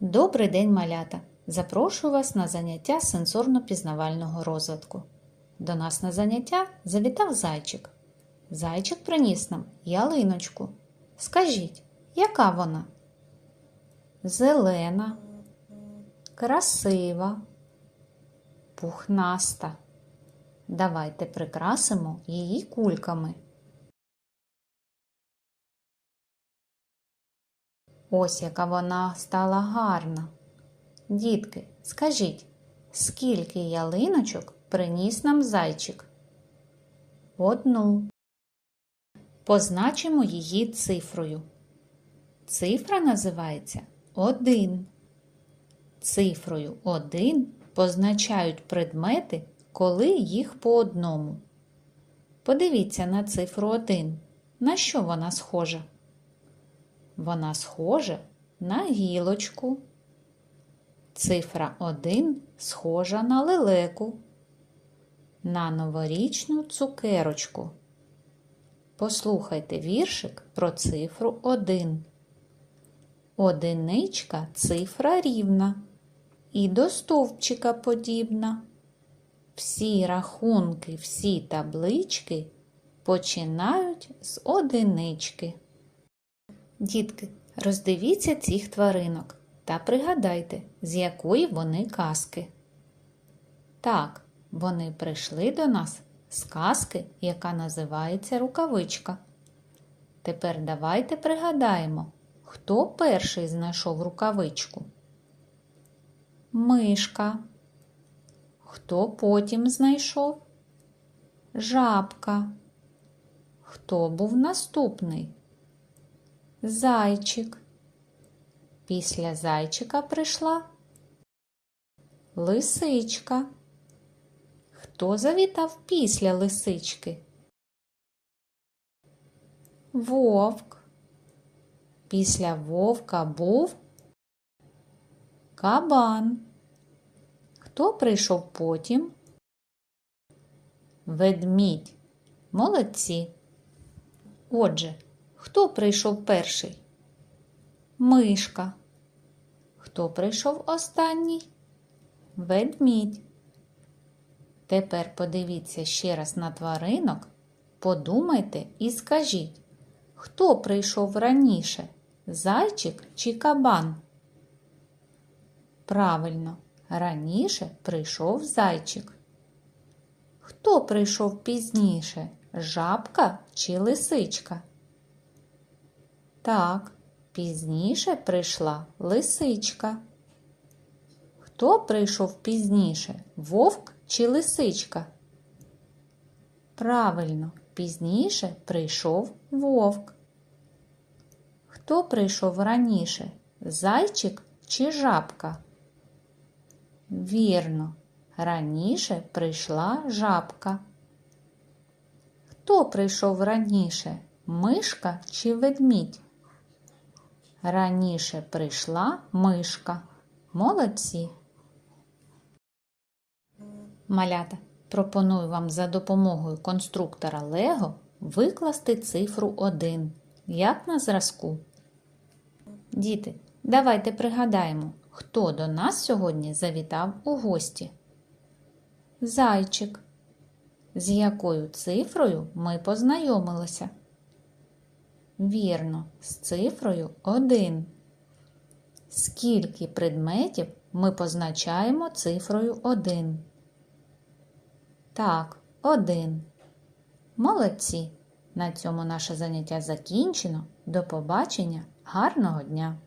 Добрий день, малята! Запрошую вас на заняття сенсорно-пізнавального розвитку. До нас на заняття завітав зайчик. Зайчик приніс нам ялиночку. Скажіть, яка вона? Зелена, красива, пухнаста. Давайте прикрасимо її кульками. Ось яка вона стала гарна. Дітки, скажіть, скільки ялиночок приніс нам зайчик? Одну. Позначимо її цифрою. Цифра називається 1. Цифрою 1 позначають предмети, коли їх по одному. Подивіться на цифру 1. На що вона схожа? Вона схожа на гілочку. Цифра 1 схожа на лелеку, на новорічну цукерочку. Послухайте віршик про цифру 1. Одиничка цифра рівна і до стовпчика подібна. Всі рахунки, всі таблички починають з одинички. Дітки, роздивіться цих тваринок та пригадайте, з якої вони казки. Так, вони прийшли до нас з казки, яка називається рукавичка. Тепер давайте пригадаємо, хто перший знайшов рукавичку. Мишка. Хто потім знайшов? Жабка. Хто був наступний? Зайчик. Після зайчика прийшла лисичка. Хто завітав після лисички? Вовк. Після вовка був кабан. Хто прийшов потім? Ведмідь. Молодці. Отже, хто прийшов перший? Мишка. Хто прийшов останній? Ведмідь. Тепер подивіться ще раз на тваринок, подумайте і скажіть, хто прийшов раніше? Зайчик чи кабан? Правильно, раніше прийшов зайчик. Хто прийшов пізніше? Жабка чи лисичка? Так, пізніше прийшла лисичка. Хто прийшов пізніше? Вовк чи лисичка? Правильно, пізніше прийшов вовк. Хто прийшов раніше? Зайчик чи жабка? Вірно, раніше прийшла жабка. Хто прийшов раніше? Мишка чи ведмідь? Раніше прийшла мишка. Молодці. Малята, пропоную вам за допомогою конструктора Лего викласти цифру 1, як на зразку. Діти, давайте пригадаємо, хто до нас сьогодні завітав у гості. Зайчик. З якою цифрою ми познайомилися? Вірно, з цифрою 1. Скільки предметів ми позначаємо цифрою 1? Так, 1. Молодці! На цьому наше заняття закінчено. До побачення, гарного дня!